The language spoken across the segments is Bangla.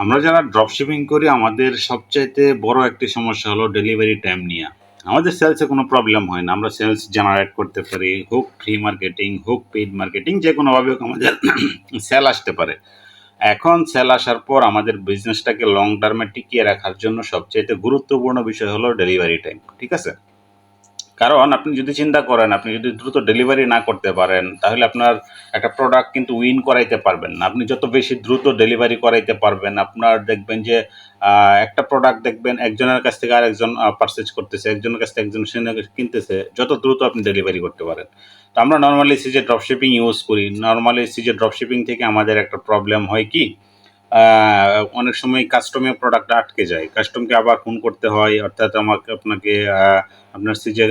আমরা যারা ড্রপশিপিং করি, আমাদের সবচাইতে বড় একটি সমস্যা হলো ডেলিভারি টাইম নিয়ে। আমাদের সেলসে কোনো প্রবলেম হয় না। আমরা সেলস জেনারেট করতে পারি, হোক ফ্রি মার্কেটিং হোক পেইড মার্কেটিং যে কোনোভাবে হোক আমাদের সেল আসতে পারে। এখন সেল আসার পর আমাদের বিজনেসটাকে লং টার্মে টিকিয়ে রাখার জন্য সবচাইতে গুরুত্বপূর্ণ বিষয় হলো ডেলিভারি টাইম ঠিক আছে? কারণ আপনি যদি চিন্তা করেন, আপনি যদি দ্রুত ডেলিভারি না করতে পারেন, তাহলে আপনার একটা প্রোডাক্ট কিন্তু উইন করাইতে পারবেন না। আপনি যত বেশি দ্রুত ডেলিভারি করাইতে পারবেন, আপনার দেখবেন যে একটা প্রোডাক্ট দেখবেন, একজনের কাছ থেকে আরেকজন পারচেজ করতেছে, একজনের কাছ থেকে একজন কিনতেছে, যত দ্রুত আপনি ডেলিভারি করতে পারেন। তো আমরা নর্মালি সিজে ড্রপশিপিং ইউজ করি। নর্মালি সিজে ড্রপশিপিং থেকে আমাদের একটা প্রবলেম হয় কি? অনেক সময় কাস্টমের প্রোডাক্ট আটকে যায়। কাস্টমকে আবার ফোন করতে হয়, অর্থাৎ আমাকে, আপনাকে আপনার সিজে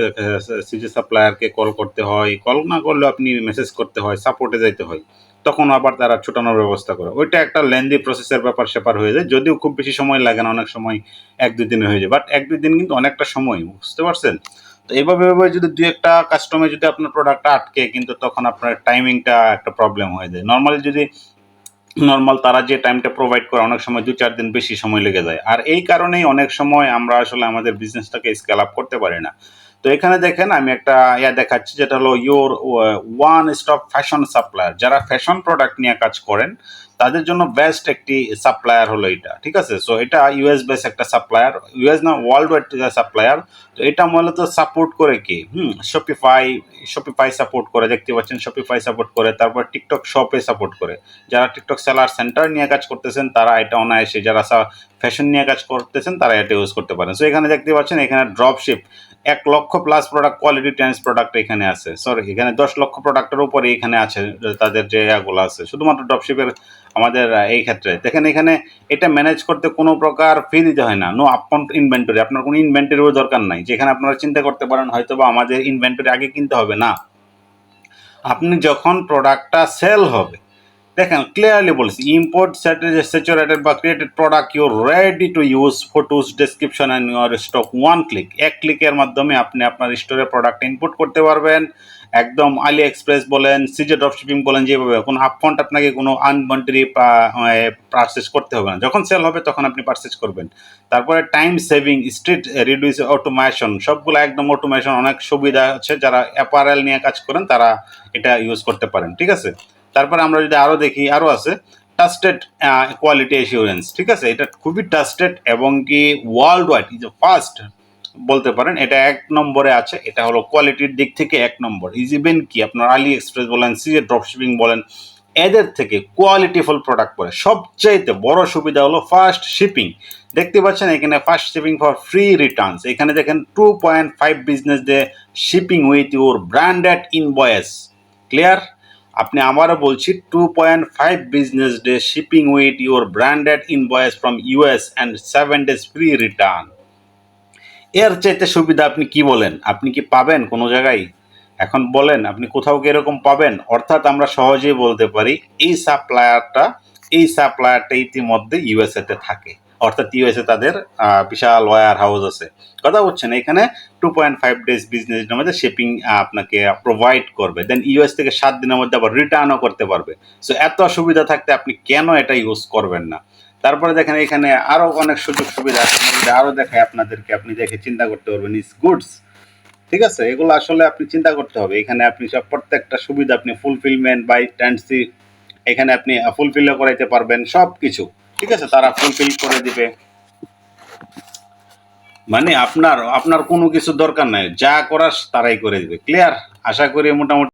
সিজে সাপ্লায়ারকে কল করতে হয়। কল না করলেও আপনি মেসেজ করতে হয় সাপোর্টে যাইতে হয়। তখন আবার তারা ছুটানোর ব্যবস্থা করে। ওইটা একটা লেন্দি প্রসেসের ব্যাপার স্যাপার হয়ে যায়, যদিও খুব বেশি সময় লাগে না, অনেক সময় এক দুই দিনে হয়ে যায়। বাট এক দুই দিন কিন্তু অনেকটা সময়, বুঝতে পারছেন? তো এইভাবে এভাবে যদি দু একটা কাস্টমে যদি আপনার প্রোডাক্টটা আটকে, কিন্তু তখন আপনার টাইমিংটা একটা প্রবলেম হয়ে যায়। নর্মালি যদি নর্মাল তারা যে টাইমটা প্রোভাইড করে অনেক সময় দু চার দিন বেশি সময় লেগে যায়। আর এই কারণেই অনেক সময় আমরা আসলে আমাদের বিজনেসটাকে স্কেল আপ করতে পারি না। তো এখানে দেখেন আমি একটা ইয়া দেখাচ্ছি, যেটা হলো your one stop fashion supplier যারা ফ্যাশন প্রোডাক্ট নিয়ে কাজ করেন, তাদের জন্য বেস্ট একটি সাপ্লায়ার হলো এটা, ঠিক আছে? সো এটা ইউএস বেস একটা সাপ্লায়ার ইউএস না ওয়ার্ল্ড ওয়াইড সাপ্লায়ার তো এটা মূলত সাপোর্ট করে কি? হুম শপিফাই শপিফাই সাপোর্ট করে, দেখতে পাচ্ছেন শপিফাই সাপোর্ট করে, তারপর টিকটক শপে সাপোর্ট করে। যারা টিকটক সেলার সেন্টার নিয়ে কাজ করতেছেন, তারা এটা অনায়াসে, যারা ফ্যাশন নিয়ে কাজ করতেছেন, তারা এটা ইউজ করতে পারেন। সো এখানে দেখতে পাচ্ছেন, এখানে ড্রপশিপ এক লক্ষ plus product quality tens product এখানে আছে। সরি এখানে দশ লক্ষ প্রোডাক্টের উপরে এখানে আছে, তাদের যে ইয়াগুলো আছে। শুধুমাত্র ড্রপশিপের আমাদের এই ক্ষেত্রে। দেখেন এখানে এটা ম্যানেজ করতে কোনো প্রকার ফি দিতে হয় না। নো আপন ইনভেন্টরি আপনার কোনো ইনভেন্টরিও দরকার নাই। যেখানে আপনারা চিন্তা করতে পারেন হয়তো বা আমাদের ইনভেন্টরি আগে কিনতে হবে। না। আপনি যখন প্রোডাক্টটা সেল হবে দেখেন ক্লিয়ারলি বলছি ইম্পোর্ট স্যাচুরেটেড বা created product your ready to use photos description and your stock one click এক ক্লিকের মাধ্যমে আপনি আপনার স্টোরে প্রোডাক্ট ইনপুট করতে পারবেন। একদম আলি এক্সপ্রেস বলেন সিজে ড্রপশিপিং বলেন, যেভাবে কোনো আপফ্রন্ট আপনাকে কোনো আনবান্টারি পারচেস করতে হবে না। যখন সেল হবে, তখন আপনি পারচেস করবেন। তারপরে time saving street reduce automation সবগুলো একদম অটোমেশন অনেক সুবিধা আছে। যারা অ্যাপারেল নিয়ে কাজ করেন, তারা এটা ইউজ করতে পারেন, ঠিক আছে? তারপরে আমরা যদি আরও দেখি আরও আছে ট্রাস্টেড কোয়ালিটি এসিউরেন্স ঠিক আছে? এটা খুবই ট্রাস্টেড এবং কি ওয়ার্ল্ড ওয়াইড ইজ ফার্স্ট বলতে পারেন, এটা এক নম্বরে আছে, এটা হলো কোয়ালিটির দিক থেকে এক নম্বর। ইজ ইভেন কি? আপনার আলি এক্সপ্রেস বলেন সিজে ড্রপশিপিং বলেন, এদের থেকে কোয়ালিটিফুল প্রোডাক্ট পরে সবচাইতে বড় সুবিধা হলো ফার্স্ট শিপিং দেখতে পাচ্ছেন এখানে first shipping for free returns এখানে দেখেন two point five business day shipping with your branded invoice clear আপনি আবারও বলছি two point five business day shipping with your branded invoice from US and seven days free return এর চাইতে সুবিধা আপনি কি বলেন? আপনি কি পাবেন কোনো জায়গায়? এখন বলেন, আপনি কোথাও কি এরকম পাবেন? অর্থাৎ আমরা সহজেই বলতে পারি, এই সাপ্লায়ারটা এই সাপ্লায়ারটা ইতিমধ্যে ইউএসএতে থাকে। অর্থাৎ ইউএসএ তাদের বিশাল ওয়ার হাউস আছে। কথা বলছেন এখানে two point five days business মধ্যে শিপিং আপনাকে প্রোভাইড করবে। দেন ইউএস থেকে সাত দিনের মধ্যে আবার রিটার্নও করতে পারবে। সো এত সুবিধা থাকতে আপনি কেন এটা ইউজ করবেন না? তারপরে দেখেন, এখানে আরও অনেক সুযোগ সুবিধা আছে। আরও দেখাই আপনাদেরকে, আপনি দেখে চিন্তা করতে পারবেন ইস গুডস ঠিক আছে? এগুলো আসলে আপনি চিন্তা করতে হবে। এখানে আপনি সব প্রত্যেকটা সুবিধা আপনি ফুলফিলমেন্ট বাই টেন্সি এখানে আপনি ফুলফিলও করাইতে পারবেন সব কিছু ঠিক আছে, তারা ফুলফিল করে দিবে। মানে আপনার আপনার কোনো কিছু দরকার নাই। যা করার তারাই করে দিবে। ক্লিয়ার আশা করি মোটামুটি